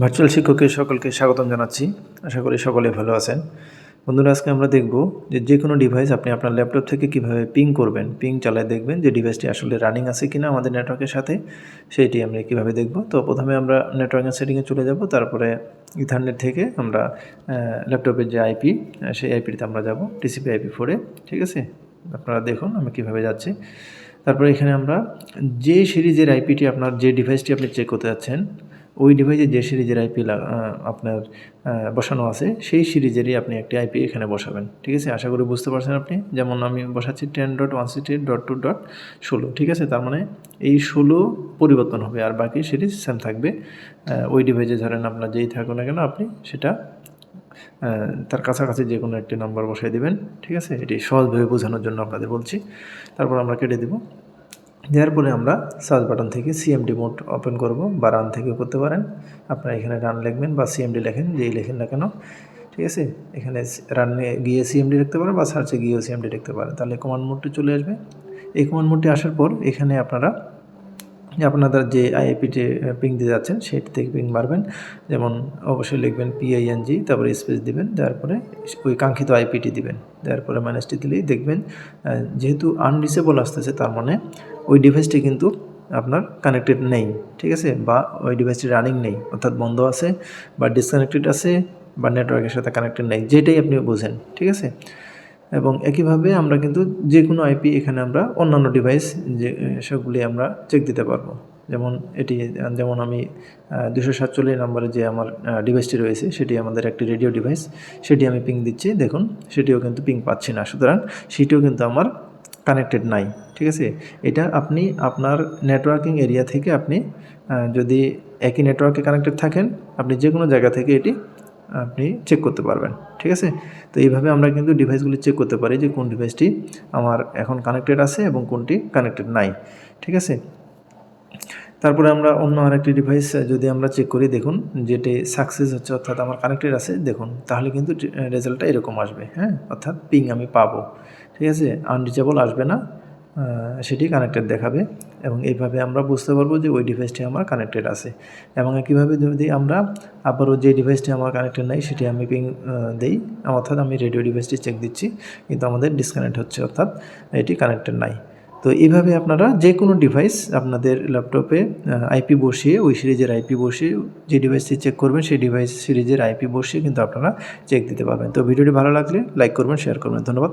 Virtual শিক্ষকের সকলকে স্বাগতম জানাচ্ছি। আশা করি সকলে ভালো আছেন। বন্ধুরা, আজকে আমরা দেখব যে যে কোনো ডিভাইস আপনি আপনার ল্যাপটপ থেকে কীভাবে পিং করবেন পিং চালায় দেখবেন যে ডিভাইসটি আসলে রানিং আছে কিনা আমাদের নেটওয়ার্কের সাথে সেইটি আমরা কীভাবে দেখব। তো প্রথমে আমরা নেটওয়ার্কের সেটিংয়ে চলে যাব, তারপরে ইথারনেট থেকে আমরা ল্যাপটপের যে আইপি সেই আইপিতে আমরা যাব টিসিপি আইপি ফোরে ঠিক আছে? আপনারা দেখুন আমি কীভাবে যাচ্ছি। তারপরে এখানে আমরা যে সিরিজের আইপিটি আপনার, যে ডিভাইসটি আপনি চেক করতে যাচ্ছেন ওই ডিভাইসে যে সিরিজের আইপি আপনার বসানো আছে, সেই সিরিজেরই আপনি একটি আইপি এখানে বসাবেন। ঠিক আছে? আশা করি বুঝতে পারছেন আপনি? যেমন আমি বসাচ্ছি ten dot one sixty dot two dot ষোলো, ঠিক আছে? তার মানে এই ষোলো পরিবর্তন হবে, আর বাকি সিরিজ সেম থাকবে। ওই ডিভাইসে ধরেন আপনার যেই থাকুন না কেন, আপনি সেটা তার কাছাকাছি যে কোনো একটি নাম্বার বসাই দেবেন, ঠিক আছে? এটি সহজভাবে বোঝানোর জন্য আপনাদের বলছি। তারপর আমরা কেটে দেব। দেওয়ার পরে আমরা সার্চ বাটন থেকে সিএমডি মোড ওপেন করব বা রান থেকে করতে পারেন। আপনারা এখানে রান লিখবেন বা সিএমডি লেখেন, যেই লেখেন না কেন, ঠিক আছে? এখানে রানে গিয়ে সিএমডি লিখতে পারেন বা সার্চে গিয়েও সিএমডি লিখতে পারেন। তাহলে কমান্ড মোডটি চলে আসবে। এই কমান্ড মোডটি আসার পর এখানে আপনারা আপনাদের যে আইপিতে পিং দিতে যাচ্ছেন, সেটি থেকে পিং মারবেন। যেমন অবশ্যই লিখবেন পিআইএনজি তারপরে স্পেস দিবেন পরে ওই কাঙ্ক্ষিত আইপিটি দিবেন। দেওয়ার পরে মাইনাসটি দিলেই দেখবেন যেহেতু আনডিসেবল আসতেছে, তার মানে ওই ডিভাইসটি কিন্তু আপনার কানেক্টেড নেই, ঠিক আছে? বা ওই ডিভাইসটি রানিং নেই, অর্থাৎ বন্ধ আছে বা ডিসকানেক্টেড আছে বা নেটওয়ার্কের সাথে কানেক্টেড নেই, যেটাই আপনি বোঝেন, ঠিক আছে? এবং একইভাবে আমরা কিন্তু যে কোনো আইপি এখানে আমরা অন্যান্য ডিভাইস যে, সবগুলি আমরা চেক দিতে পারব। যেমন এটি, যেমন আমি দুশো সাতচল্লিশ নম্বরে যে আমার ডিভাইসটি রয়েছে, সেটি আমাদের একটি রেডিও ডিভাইস সেটি আমি পিং দিচ্ছি, দেখুন, সেটিও কিন্তু পিং পাচ্ছি না। সুতরাং সেটিও কিন্তু আমার কানেক্টেড নাই, ঠিক আছে? এটা আপনি আপনার নেটওয়ার্কিং এরিয়া থেকে আপনি যদি একই নেটওয়ার্কে কানেক্টেড থাকেন, আপনি যে কোনো জায়গা থেকে এটি, আপনি চেক করতে পারবেন, ঠিক আছে? তো এইভাবে আমরা কিন্তু ডিভাইসগুলি চেক করতে পারি যে কোন ডিভাইসটি আমার এখন কানেক্টেড আছে এবং কোনটি কানেক্টেড নাই, ঠিক আছে? তারপরে আমরা অন্য আরেকটি ডিভাইস যদি আমরা চেক করি, দেখুন, যেটি সাকসেস হচ্ছে, অর্থাৎ আমার কানেক্টেড আছে, দেখুন, তাহলে কিন্তু রেজাল্টটা এরকম আসবে হ্যাঁ? অর্থাৎ পিং আমি পাবো, ঠিক আছে? আনরিচেবল আসবে না সেটি কানেক্টেড দেখাবে, এবং এইভাবে আমরা বুঝতে পারব যে ওই ডিভাইসটি আমার কানেক্টেড আছে। এবং একইভাবে যদি আমরা আবারও যে ডিভাইসটি আমার কানেক্টেড নাই, সেটি আমি পিং দেই, অর্থাৎ আমি রেডিও ডিভাইসটি চেক দিচ্ছি, কিন্তু আমাদের ডিসকানেক্ট হচ্ছে, অর্থাৎ এটি কানেক্টেড নাই। তো এইভাবে আপনারা যে কোনো ডিভাইস আপনাদের ল্যাপটপে আইপি বসিয়ে, ওই সিরিজের আইপি বসিয়ে, যে ডিভাইসটি চেক করবেন, সেই ডিভাইস সিরিজের আইপি বসিয়ে কিন্তু আপনারা চেক দিতে পারবেন। তো ভিডিওটি ভালো লাগলে লাইক করবেন শেয়ার করবেন। ধন্যবাদ।